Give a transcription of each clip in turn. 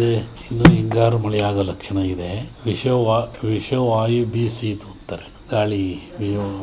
ಮುಂದೆ ಇನ್ನು ಹಿಂಗಾರು ಮಳೆಯಾಗೋ ಲಕ್ಷಣ ಇದೆ. ವಿಷವಾ, ವಿಷವಾಯು ಬೀಸಿ ಅಂತಾರೆ. ಗಾಳಿ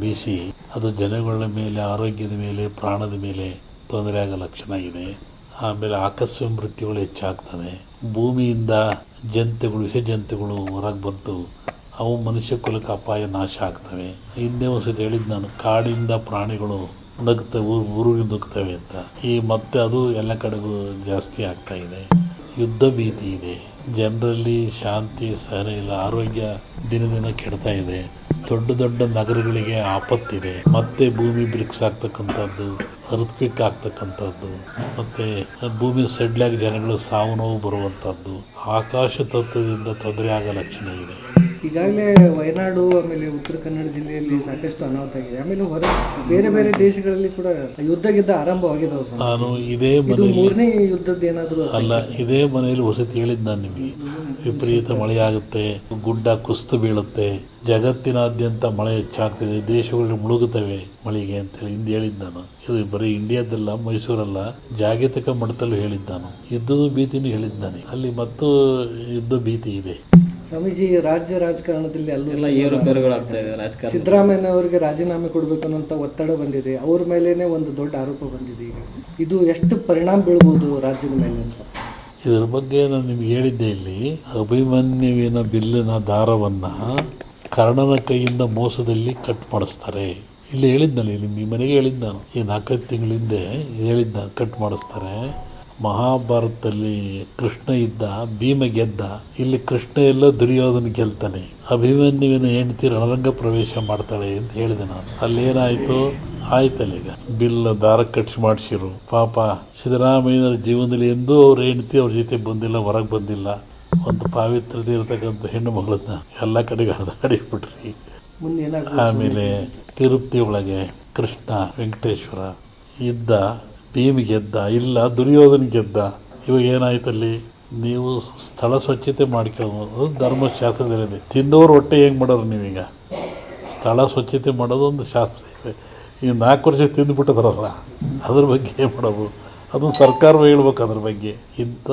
ಬೀಸಿ, ಅದು ಜನಗಳ ಮೇಲೆ, ಆರೋಗ್ಯದ ಮೇಲೆ, ಪ್ರಾಣದ ಮೇಲೆ ತೊಂದರೆ ಆಗೋ ಲಕ್ಷಣ ಇದೆ. ಆಮೇಲೆ ಆಕಸ್ಮಿಕ ಮೃತ್ಯುಗಳು ಹೆಚ್ಚಾಗ್ತದೆ. ಭೂಮಿಯಿಂದ ಜಂತುಗಳು ವಿಷ ಜಂತುಗಳು ಹೊರಗೆ ಬಂತು ಅವು ಮನುಷ್ಯ ಕುಲಕ್ಕೆ ಅಪಾಯ ನಾಶ ಆಗ್ತವೆ. ಹಿಂದೆ ಒಂದ್ಸತಿ ಹೇಳಿದ್ದು ನಾನು, ಕಾಡಿಂದ ಪ್ರಾಣಿಗಳು ನಗ್ತವೆ ಊರಿಗೆ ನುಗ್ತವೆ ಅಂತ. ಈ ಮತ್ತೆ ಅದು ಎಲ್ಲ ಕಡೆಗೂ ಜಾಸ್ತಿ ಆಗ್ತಾ ಇದೆ. ಯುದ್ಧ ಭೀತಿ ಇದೆ. ಜನರಲ್ಲಿ ಶಾಂತಿ ಸಹನೆ ಇಲ್ಲ ಆರೋಗ್ಯ ದಿನ ದಿನ ಕೆಡ್ತಾ ಇದೆ. ದೊಡ್ಡ ದೊಡ್ಡ ನಗರಗಳಿಗೆ ಆಪತ್ತಿದೆ. ಮತ್ತೆ ಭೂಮಿ ಬ್ರಿಕ್ಸ್ ಆಗ್ತಕ್ಕಂಥದ್ದು ಅರ್ತ್ಕ್ವಿಕ್ ಆಗ್ತಕ್ಕಂಥದ್ದು, ಮತ್ತೆ ಭೂಮಿ ಸಡ್ಲಾಗಿ ಜನಗಳು ಸಾವು ನೋವು ಬರುವಂಥದ್ದು. ಆಕಾಶ ತತ್ವದಿಂದ ತೊಂದರೆ ಆಗೋ ಲಕ್ಷಣ ಇದೆ. ಈಗಾಗಲೇ ವಯನಾಡು ಆಮೇಲೆ ಉತ್ತರ ಕನ್ನಡ ಜಿಲ್ಲೆಯಲ್ಲಿ ಸಾಕಷ್ಟು ಅನಾಹುತ ಆಗಿದೆ. ಆಮೇಲೆ ಹೊರ ಬೇರೆ ಬೇರೆ ದೇಶಗಳಲ್ಲಿ ಕೂಡ ಯುದ್ಧ ಗಿದ್ದ ಆರಂಭವಾಗಿದ್ದಾವೆ ನಾನು ಇದೇ ಮೂರನೇ ಯುದ್ಧದ ಏನಾದರೂ ಅಲ್ಲ ಇದೇ? ಮನೆಯಲ್ಲಿ ವಸತಿ ಹೇಳಿದ್ದು ನಾನು ನಿಮಗೆ. ವಿಪರೀತ ಮಳೆಯಾಗುತ್ತೆ ಗುಡ್ಡ ಕುಸ್ತು ಬೀಳುತ್ತೆ ಜಗತ್ತಿನಾದ್ಯಂತ ಮಳೆ ಹೆಚ್ಚಾಗ್ತಿದೆ ದೇಶಗಳು ಮುಳುಗುತ್ತವೆ ಮಳೆಗೆ ಅಂತೇಳಿ ಹಿಂದೆ ಹೇಳಿದ್ದು ನಾನು. ಇದು ಬರೀ ಇಂಡಿಯಾದಲ್ಲ ಮೈಸೂರಲ್ಲ ಜಾಗತಿಕ ಮಟ್ಟದಲ್ಲೂ ಹೇಳಿದ್ದು ನಾನು. ಯುದ್ಧದ ಭೀತಿನೂ ಹೇಳಿದ್ದಾನೆ ಅಲ್ಲಿ ಮತ್ತು ಯುದ್ಧ ಭೀತಿ ಇದೆ. ಸ್ವಾಮೀಜಿ ರಾಜ್ಯ ರಾಜಕಾರಣದಲ್ಲಿ ಅಲ್ಲೆಲ್ಲ ಎಲ್ಲ ಏರುಪೇರುಗಳಾಗ್ತಾ ಇದೆ ರಾಜಕಾರಣ ಸಿದ್ದರಾಮಯ್ಯ ಅವರಿಗೆ ರಾಜೀನಾಮೆ ಕೊಡಬೇಕು ಅನ್ನೋಂಥ ಒತ್ತಡ ಬಂದಿದೆ. ಅವ್ರ ಮೇಲೇನೆ ಒಂದು ದೊಡ್ಡ ಆರೋಪ ಬಂದಿದೆ ಈಗ. ಇದು ಎಷ್ಟು ಪರಿಣಾಮ ಬೀಳ್ಬೋದು ರಾಜ್ಯದ ಮೇಲೆ ಅಂತ? ಇದರ ಬಗ್ಗೆ ನಾನು ನಿಮ್ಗೆ ಹೇಳಿದ್ದೆ ಇಲ್ಲಿ ಅಭಿಮನ್ಯುವಿನ ಬಿಲ್ಲಿನ ದಾರವನ್ನು ಕರ್ಣನ ಕೈಯಿಂದ ಮೋಸದಲ್ಲಿ ಕಟ್ ಮಾಡಿಸ್ತಾರೆ. ಇಲ್ಲಿ ಹೇಳಿದ್ನಲ್ಲ ಇಲ್ಲಿ ನಿಮ್ಮ ಮನೆಗೆ ಹೇಳಿದ್ದು ನಾನು. ಈ ನಾಲ್ಕೈದು ತಿಂಗಳ ಹಿಂದೆ ಹೇಳಿದ್ದ ನಾನು ಕಟ್ ಮಾಡಿಸ್ತಾರೆ. ಮಹಾಭಾರತದಲ್ಲಿ ಕೃಷ್ಣ ಇದ್ದ ಭೀಮ ಗೆದ್ದ ಇಲ್ಲಿ ಕೃಷ್ಣ ಎಲ್ಲ ದುರ್ಯೋಧನ ಗೆಲ್ತಾನೆ. ಅಭಿಮನ್ಯುವಿನ ಹೆಂಡತಿ ರಣರಂಗ ಪ್ರವೇಶ ಮಾಡ್ತಾಳೆ ಅಂತ ಹೇಳಿದೆ ನಾನು. ಅಲ್ಲೇನಾಯಿತು? ಆಯ್ತಲ್ಲ ಈಗ. ಬಿಲ್ ದಾರ ಕಟ್ಸಿ ಮಾಡಿಸಿರು. ಪಾಪ ಸಿದ್ದರಾಮಯ್ಯನ ಜೀವನದಲ್ಲಿ ಎಂದೂ ಅವ್ರ ಹೆಂಡತಿ ಅವ್ರ ಜೊತೆ ಬಂದಿಲ್ಲ ಹೊರಗೆ ಬಂದಿಲ್ಲ. ಒಂದು ಪಾವಿತ್ರತೆ ಇರತಕ್ಕಂಥ ಹೆಣ್ಣು ಮಗಳನ್ನ ಎಲ್ಲ ಕಡೆಗೆ ಹರಿದಾಡಿಬಿಟ್ರಿ ಆಮೇಲೆ ತಿರುಪತಿ ಒಳಗೆ ಕೃಷ್ಣ ವೆಂಕಟೇಶ್ವರ ಇದ್ದ ಭೀಮ್ ಗೆದ್ದ, ಇಲ್ಲ ದುರ್ಯೋಧನ ಗೆದ್ದ, ಇವಾಗ ಏನಾಯ್ತಲ್ಲಿ ನೀವು ಸ್ಥಳ ಸ್ವಚ್ಛತೆ ಮಾಡ್ಕೊಳ್ಳೋದು, ಅದು ಧರ್ಮಶಾಸ್ತ್ರದಲ್ಲಿದೆ. ತಿಂದವರು ಹೊಟ್ಟೆ ಹೆಂಗೆ ಮಾಡೋರು ನೀವೀಗ? ಸ್ಥಳ ಸ್ವಚ್ಛತೆ ಮಾಡೋದು ಒಂದು ಶಾಸ್ತ್ರ ಇದೆ. ಈಗ ನಾಲ್ಕು ವರ್ಷ ತಿಂದುಬಿಟ್ಟು ಬರಲ್ಲ ಅದ್ರ ಬಗ್ಗೆ ಏನು ಮಾಡೋದು? ಅದು ಸರ್ಕಾರವೇ ಹೇಳ್ಬೇಕು ಅದ್ರ ಬಗ್ಗೆ. ಇಂಥ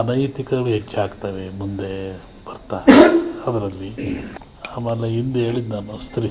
ಅನೈತಿಕಗಳು ಹೆಚ್ಚಾಗ್ತವೆ, ಮುಂದೆ ಬರ್ತಾ ಅದರಲ್ಲಿ ಆಮೇಲೆ ಹಿಂದೆ ಹೇಳಿದ್ದು ನಾನು, ಸ್ತ್ರೀ.